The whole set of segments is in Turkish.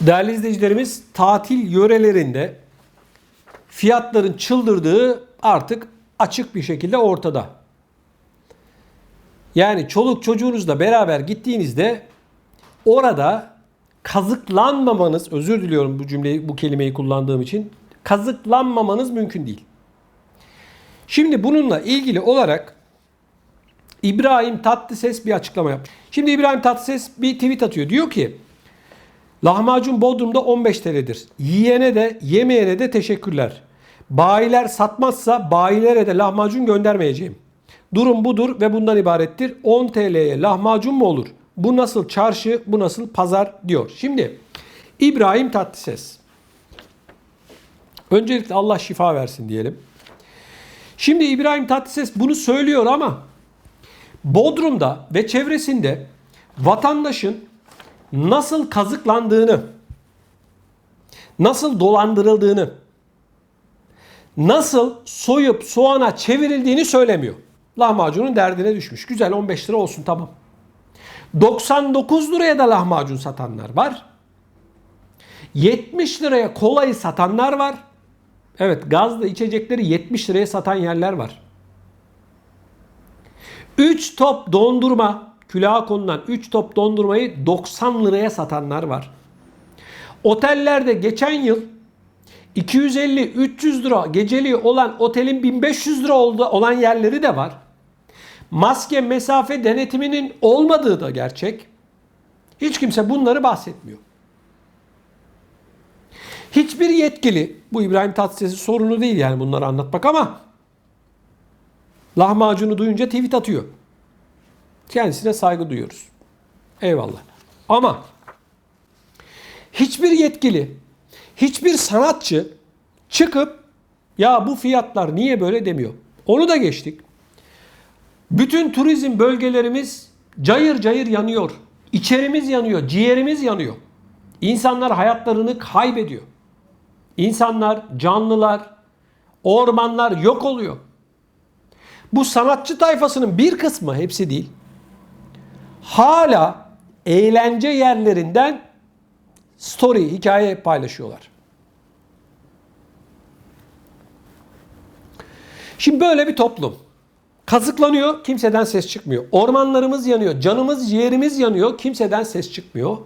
Değerli izleyicilerimiz tatil yörelerinde fiyatların çıldırdığı artık açık bir şekilde ortada. Yani çoluk çocuğunuzla beraber gittiğinizde orada kazıklanmamanız, özür diliyorum bu cümleyi, bu kelimeyi kullandığım için, kazıklanmamanız mümkün değil. Şimdi bununla ilgili olarak İbrahim Tatlıses bir açıklama yapmış. Şimdi İbrahim Tatlıses bir tweet atıyor. Diyor ki lahmacun Bodrum'da 15 TL'dir. Yiyene de yemeyene de teşekkürler. Bayiler satmazsa bayilere de lahmacun göndermeyeceğim. Durum budur ve bundan ibarettir. 10 TL'ye lahmacun mu olur? Bu nasıl çarşı, bu nasıl pazar diyor. Şimdi İbrahim Tatlıses. Öncelikle Allah şifa versin diyelim. Şimdi İbrahim Tatlıses bunu söylüyor ama Bodrum'da ve çevresinde vatandaşın nasıl kazıklandığını, nasıl dolandırıldığını, nasıl soyup soğana çevrildiğini söylemiyor. Lahmacunun derdine düşmüş. Güzel 15 lira olsun tamam. 99 liraya da lahmacun satanlar var. 70 liraya kolayı satanlar var. Evet gazlı içecekleri 70 liraya satan yerler var. 3 top dondurma, külaha konulan 3 top dondurmayı 90 liraya satanlar var. Otellerde geçen yıl 250-300 lira geceliği olan otelin 1500 lira oldu, olan yerleri de var. Maske, mesafe denetiminin olmadığı da gerçek. Hiç kimse bunları bahsetmiyor. Hiçbir yetkili, bu İbrahim Tatlıses'in sorunu değil yani bunları anlatmak ama lahmacunu duyunca tweet atıyor. Kendisine saygı duyuyoruz. Eyvallah. Ama hiçbir yetkili, hiçbir sanatçı çıkıp ya bu fiyatlar niye böyle demiyor. Onu da geçtik. Bütün turizm bölgelerimiz cayır cayır yanıyor. İçerimiz yanıyor, ciğerimiz yanıyor. İnsanlar hayatlarını kaybediyor. İnsanlar, canlılar, ormanlar yok oluyor. Bu sanatçı tayfasının bir kısmı, hepsi değil, hala eğlence yerlerinden story, hikaye paylaşıyorlar. Şimdi böyle bir toplum. Kazıklanıyor, kimseden ses çıkmıyor. Ormanlarımız yanıyor, canımız, ciğerimiz yanıyor, kimseden ses çıkmıyor.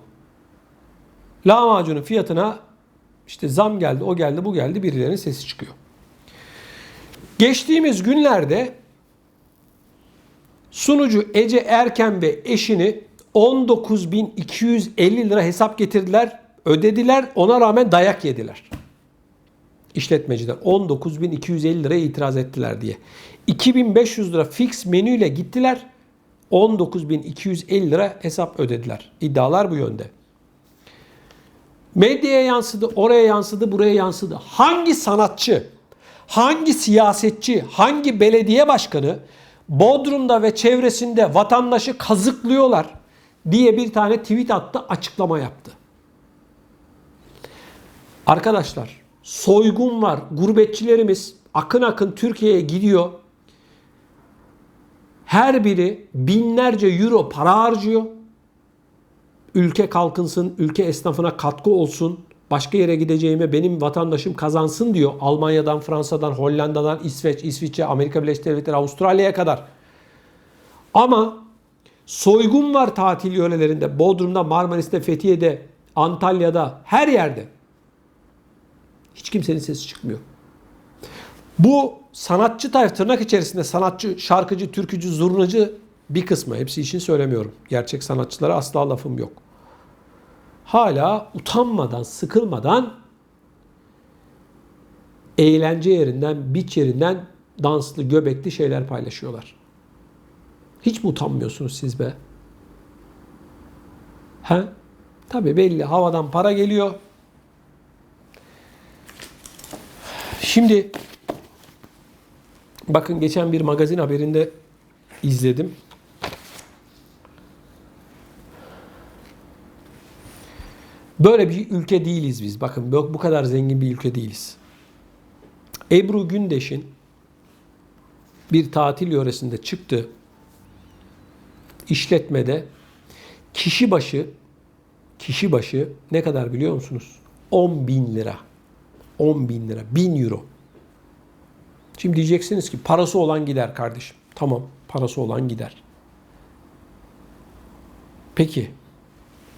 Lahmacunun fiyatına işte zam geldi, o geldi, bu geldi, birilerinin sesi çıkıyor. Geçtiğimiz günlerde sunucu Ece Erken ve eşini 19.250 lira hesap getirdiler, ödediler, ona rağmen dayak yediler. İşletmeciler 19.250 liraya itiraz ettiler diye. 2500 lira fix menüyle gittiler. 19.250 lira hesap ödediler. İddialar bu yönde. Medyaya yansıdı, oraya yansıdı, buraya yansıdı. Hangi sanatçı, hangi siyasetçi, hangi belediye başkanı Bodrum'da ve çevresinde vatandaşı kazıklıyorlar diye bir tane tweet attı, açıklama yaptı. Arkadaşlar, soygun var. Gurbetçilerimiz akın akın Türkiye'ye gidiyor. Her biri binlerce euro para harcıyor. Ülke kalkınsın, ülke esnafına katkı olsun. Başka yere gideceğime benim vatandaşım kazansın diyor. Almanya'dan, Fransa'dan, Hollanda'dan, İsveç, İsviçre, Amerika Birleşik Devletleri, Avustralya'ya kadar. Ama soygun var tatil yörelerinde. Bodrum'da, Marmaris'te, Fethiye'de, Antalya'da, her yerde. Hiç kimsenin sesi çıkmıyor. Bu sanatçı tayf tırnak içerisinde sanatçı, şarkıcı, türkücü, zurnacı bir kısmı. Hepsi için söylemiyorum. Gerçek sanatçılara asla lafım yok. Hala utanmadan, sıkılmadan eğlence yerinden, biç yerinden danslı, göbekli şeyler paylaşıyorlar. Hiç mi utanmıyorsunuz siz be? He? Tabii belli. Havadan para geliyor. Şimdi bakın geçen bir magazin haberinde izledim. Böyle bir ülke değiliz biz. Bakın bu kadar zengin bir ülke değiliz. Ebru Gündeş'in bir tatil yöresinde çıktı işletmede kişi başı kişi başı ne kadar biliyor musunuz? 10 bin lira. 10 bin lira. 1000 euro. Şimdi diyeceksiniz ki parası olan gider kardeşim. Tamam parası olan gider. Peki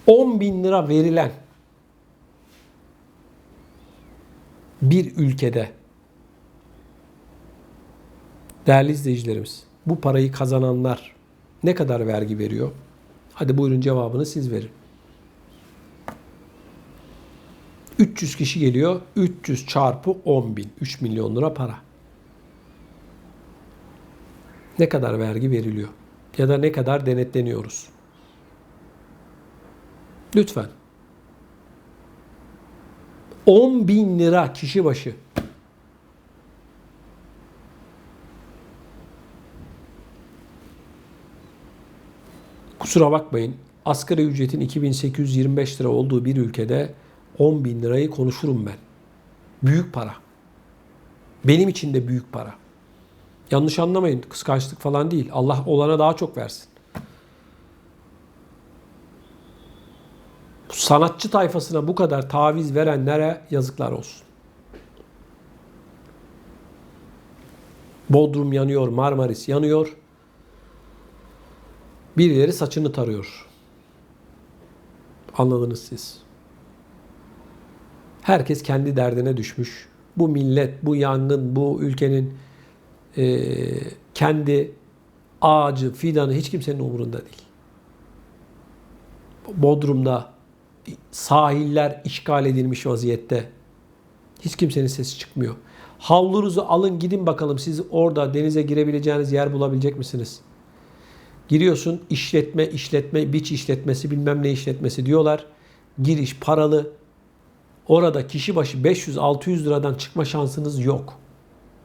10 bin lira verilen bir ülkede değerli izleyicilerimiz bu parayı kazananlar ne kadar vergi veriyor? Hadi buyurun cevabını siz verin. 300 kişi geliyor. 300 çarpı 10 bin. 3 milyon lira para. Ne kadar vergi veriliyor? Ya da ne kadar denetleniyoruz? Lütfen. 10 bin lira kişi başı. Kusura bakmayın. Asgari ücretin 2825 lira olduğu bir ülkede 10 bin lirayı konuşurum ben. Büyük para. Benim için de büyük para. Yanlış anlamayın. Kıskançlık falan değil. Allah olana daha çok versin. Sanatçı tayfasına bu kadar taviz verenlere yazıklar olsun. Bodrum yanıyor, Marmaris yanıyor. Birileri saçını tarıyor. Anladınız siz. Herkes kendi derdine düşmüş. Bu millet, bu yangın, bu ülkenin e, kendi ağacı, fidanı hiç kimsenin umurunda değil. Bodrum'da sahiller işgal edilmiş vaziyette. Hiç kimsenin sesi çıkmıyor. Havlunuzu alın gidin bakalım siz orada denize girebileceğiniz yer bulabilecek misiniz? Giriyorsun işletme, işletme, biç işletmesi bilmem ne işletmesi diyorlar. Giriş paralı. Orada kişi başı 500-600 liradan çıkma şansınız yok.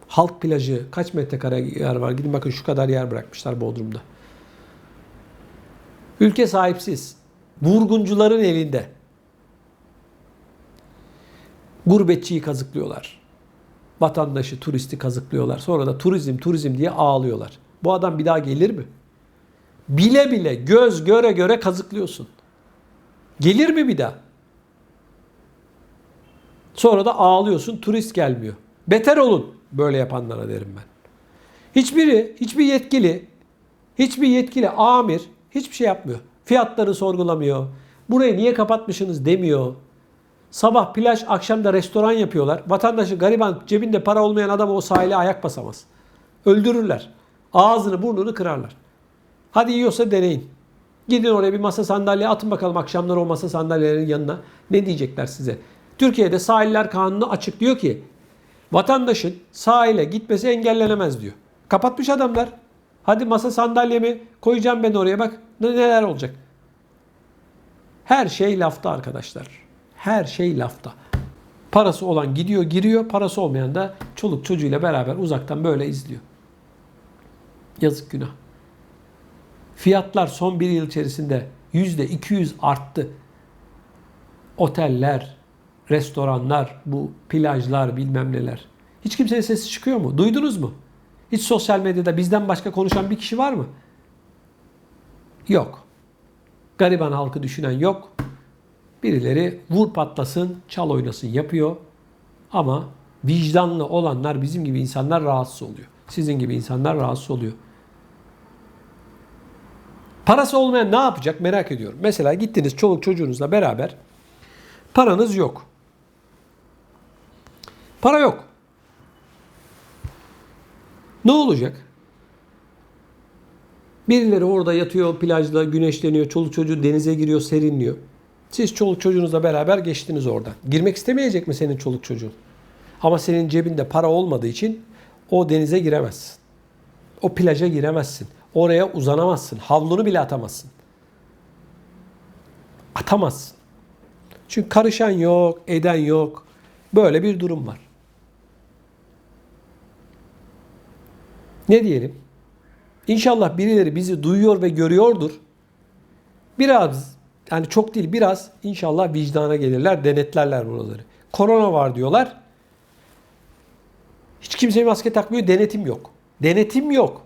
Halk plajı kaç metrekare yer var? Gidin bakın şu kadar yer bırakmışlar Bodrum'da. Ülke sahipsiz. Vurguncuların elinde. Gurbetçiyi kazıklıyorlar. Vatandaşı, turisti kazıklıyorlar. Sonra da turizm, turizm diye ağlıyorlar. Bu adam bir daha gelir mi? Bile bile göz göre göre kazıklıyorsun. Gelir mi bir daha? Sonra da ağlıyorsun turist gelmiyor. Beter olun böyle yapanlara derim ben. Hiçbiri, hiçbir yetkili, hiçbir yetkili amir hiçbir şey yapmıyor. Fiyatları sorgulamıyor. Burayı niye kapatmışsınız demiyor. Sabah plaj, akşam da restoran yapıyorlar. Vatandaşı gariban cebinde para olmayan adam o sahile ayak basamaz. Öldürürler. Ağzını burnunu kırarlar. Hadi yiyorsa deneyin. Gidin oraya bir masa sandalye atın bakalım akşamları o masa sandalyelerin yanına. Ne diyecekler size? Türkiye'de sahiller kanunu açık diyor ki vatandaşın sahile gitmesi engellenemez diyor. Kapatmış adamlar. Hadi masa sandalyemi koyacağım ben oraya bak neler olacak. Her şey lafta arkadaşlar. Her şey lafta. Parası olan gidiyor giriyor, parası olmayan da çoluk çocuğuyla beraber uzaktan böyle izliyor. Yazık günah. Fiyatlar son bir yıl içerisinde yüzde 200 arttı. Oteller, restoranlar, bu plajlar bilmem neler. Hiç kimsenin sesi çıkıyor mu? Duydunuz mu? Hiç sosyal medyada bizden başka konuşan bir kişi var mı? Yok. Gariban halkı düşünen yok. Birileri vur patlasın, çal oynasın yapıyor. Ama vicdanlı olanlar bizim gibi insanlar rahatsız oluyor. Sizin gibi insanlar rahatsız oluyor. Parası olmayan ne yapacak merak ediyorum. Mesela gittiniz çoluk çocuğunuzla beraber paranız yok. Para yok. Ne olacak? Birileri orada yatıyor plajda güneşleniyor. Çoluk çocuğu denize giriyor serinliyor. Siz çoluk çocuğunuzla beraber geçtiniz oradan. Girmek istemeyecek mi senin çoluk çocuğun? Ama senin cebinde para olmadığı için o denize giremezsin. O plaja giremezsin. Oraya uzanamazsın. Havlunu bile atamazsın. Atamazsın. Çünkü karışan yok, eden yok. Böyle bir durum var. Ne diyelim? İnşallah birileri bizi duyuyor ve görüyordur. Biraz yani çok değil biraz inşallah vicdana gelirler, denetlerler buraları. Korona var diyorlar. Hiç kimse maske takmıyor, denetim yok. Denetim yok.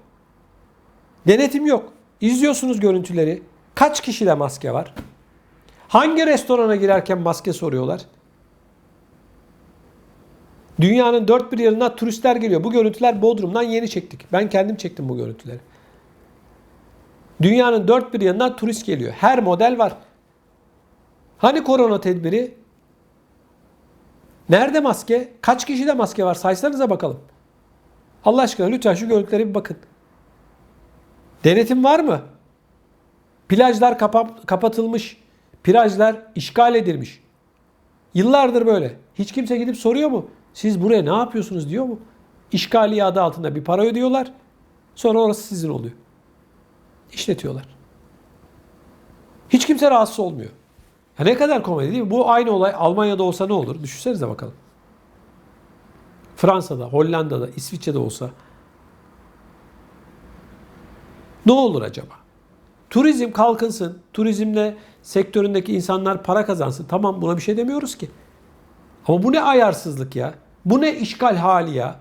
Denetim yok. İzliyorsunuz görüntüleri. Kaç kişide maske var? Hangi restorana girerken maske soruyorlar? Dünyanın dört bir yanına turistler geliyor. Bu görüntüler Bodrum'dan yeni çektik. Ben kendim çektim bu görüntüleri. Dünyanın dört bir yanından turist geliyor. Her model var. Hani korona tedbiri? Nerede maske? Kaç kişide maske var? Saysanıza bakalım. Allah aşkına lütfen şu görüntülere bir bakın. Denetim var mı? Plajlar kapa- kapatılmış. Plajlar işgal edilmiş. Yıllardır böyle. Hiç kimse gidip soruyor mu? Siz buraya ne yapıyorsunuz diyor mu? İşgaliye adı altında bir para ödüyorlar. Sonra orası sizin oluyor. İşletiyorlar. Hiç kimse rahatsız olmuyor. Ya ne kadar komedi değil mi? Bu aynı olay Almanya'da olsa ne olur? Düşünsenize bakalım. Fransa'da, Hollanda'da, İsviçre'de olsa ne olur acaba? Turizm kalkınsın. Turizmle sektöründeki insanlar para kazansın. Tamam buna bir şey demiyoruz ki. Ama bu ne ayarsızlık ya? Bu ne işgal hali ya?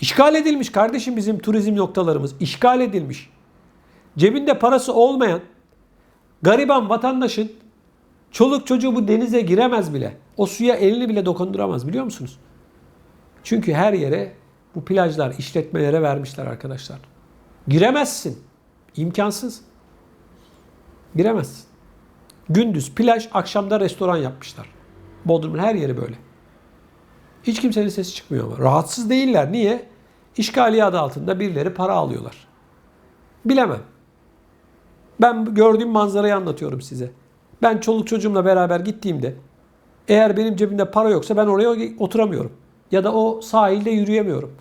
İşgal edilmiş kardeşim bizim turizm noktalarımız. İşgal edilmiş. Cebinde parası olmayan gariban vatandaşın çoluk çocuğu bu denize giremez bile. O suya elini bile dokunduramaz biliyor musunuz? Çünkü her yere bu plajlar işletmelere vermişler arkadaşlar. Giremezsin. İmkansız. Giremezsin. Gündüz plaj, akşamda restoran yapmışlar. Bodrum'un her yeri böyle. Hiç kimsenin sesi çıkmıyor ama. Rahatsız değiller. Niye? İşgaliye adı altında birileri para alıyorlar. Bilemem. Ben gördüğüm manzarayı anlatıyorum size. Ben çoluk çocuğumla beraber gittiğimde eğer benim cebimde para yoksa ben oraya oturamıyorum. Ya da o sahilde yürüyemiyorum.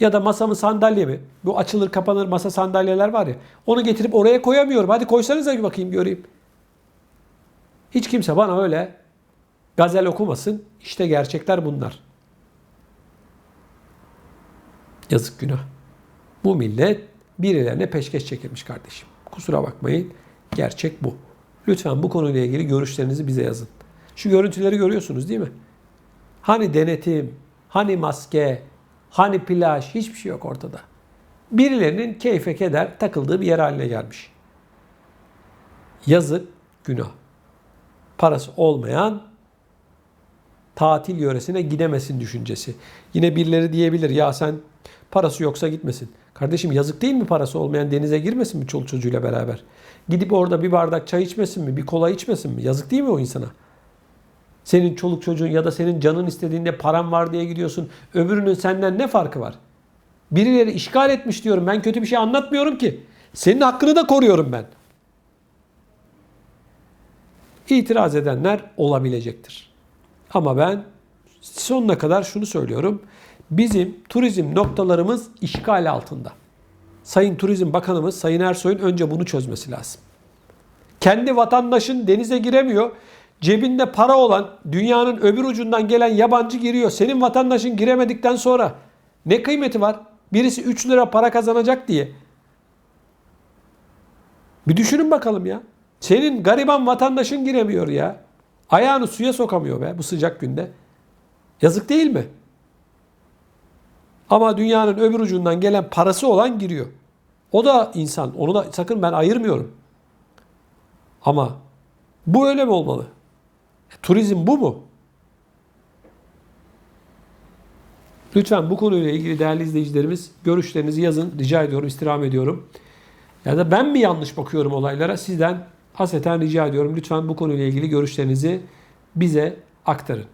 Ya da masamı sandalyemi, bu açılır kapanır masa sandalyeler var ya, onu getirip oraya koyamıyorum. Hadi koysanıza bir bakayım göreyim. Hiç kimse bana öyle gazel okumasın. İşte gerçekler bunlar. Yazık günah. Bu millet birilerine peşkeş çekilmiş kardeşim. Kusura bakmayın. Gerçek bu. Lütfen bu konuyla ilgili görüşlerinizi bize yazın. Şu görüntüleri görüyorsunuz değil mi? Hani denetim, hani maske, hani plaj hiçbir şey yok ortada. Birilerinin keyfe keder takıldığı bir yer haline gelmiş. Yazık, günah. Parası olmayan tatil yöresine gidemesin düşüncesi. Yine birileri diyebilir ya sen parası yoksa gitmesin. Kardeşim yazık değil mi parası olmayan denize girmesin mi çoluk çocuğuyla beraber? Gidip orada bir bardak çay içmesin mi? Bir kola içmesin mi? Yazık değil mi o insana? Senin çoluk çocuğun ya da senin canın istediğinde param var diye gidiyorsun. Öbürünün senden ne farkı var? Birileri işgal etmiş diyorum. Ben kötü bir şey anlatmıyorum ki. Senin hakkını da koruyorum ben. İtiraz edenler olabilecektir. Ama ben sonuna kadar şunu söylüyorum. Bizim turizm noktalarımız işgal altında. Sayın Turizm Bakanımız Sayın Ersoy'un önce bunu çözmesi lazım. Kendi vatandaşın denize giremiyor. Cebinde para olan dünyanın öbür ucundan gelen yabancı giriyor. Senin vatandaşın giremedikten sonra ne kıymeti var? Birisi 3 lira para kazanacak diye. Bir düşünün bakalım ya. Senin gariban vatandaşın giremiyor ya. Ayağını suya sokamıyor be bu sıcak günde. Yazık değil mi? Ama dünyanın öbür ucundan gelen parası olan giriyor. O da insan. Onu da sakın ben ayırmıyorum. Ama bu öyle mi olmalı? E, turizm bu mu? Lütfen bu konuyla ilgili değerli izleyicilerimiz görüşlerinizi yazın. Rica ediyorum, istirham ediyorum. Ya da ben mi yanlış bakıyorum olaylara? Sizden haseten rica ediyorum. Lütfen bu konuyla ilgili görüşlerinizi bize aktarın.